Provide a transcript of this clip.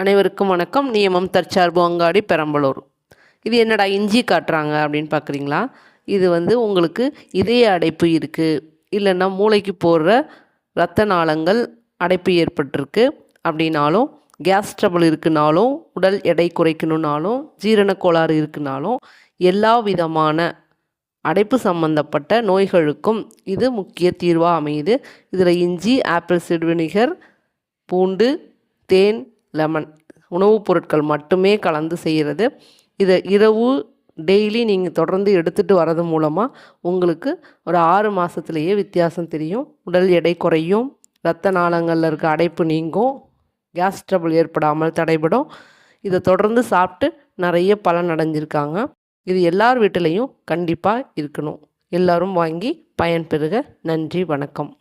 அனைவருக்கும் வணக்கம். நியமம் தற்சார்பு அங்காடி பெரம்பலூர். இது என்னடா இஞ்சி காட்டுறாங்க அப்படின்னு பார்க்குறீங்களா இது வந்து உங்களுக்கு இதய அடைப்பு இருக்குது இல்லைன்னா மூளைக்கு போடுற இரத்த நாளங்கள் அடைப்பு ஏற்பட்டிருக்கு அப்படின்னாலும் கேஸ் ட்ரபிள் இருக்குனாலும் உடல் எடை குறைக்கணுன்னாலும் ஜீரண கோளாறு இருக்குனாலும் எல்லா விதமான அடைப்பு சம்பந்தப்பட்ட நோய்களுக்கும் இது முக்கிய தீர்வாக அமையுது. இதில் இஞ்சி ஆப்பிள் சிறுவினிகர் பூண்டு தேன் லெமன். உணவுப் பொருட்கள் மட்டுமே கலந்து செய்கிறது. இதை இரவு டெய்லி நீங்கள் தொடர்ந்து எடுத்துகிட்டு வர்றது மூலமாக உங்களுக்கு ஒரு ஆறு மாதத்துலேயே வித்தியாசம் தெரியும். உடல் எடை குறையும். இரத்த நாளங்களில் இருக்க அடைப்பு நீங்கும். கேஸ் ட்ரபிள் ஏற்படாமல் தடைபடும். இதை தொடர்ந்து சாப்பிட்டு நிறைய பலன் அடைஞ்சிருக்காங்க. இது எல்லார் வீட்டிலையும் கண்டிப்பாக இருக்கணும். எல்லாரும் வாங்கி பயன்பெறுக நன்றி வணக்கம்.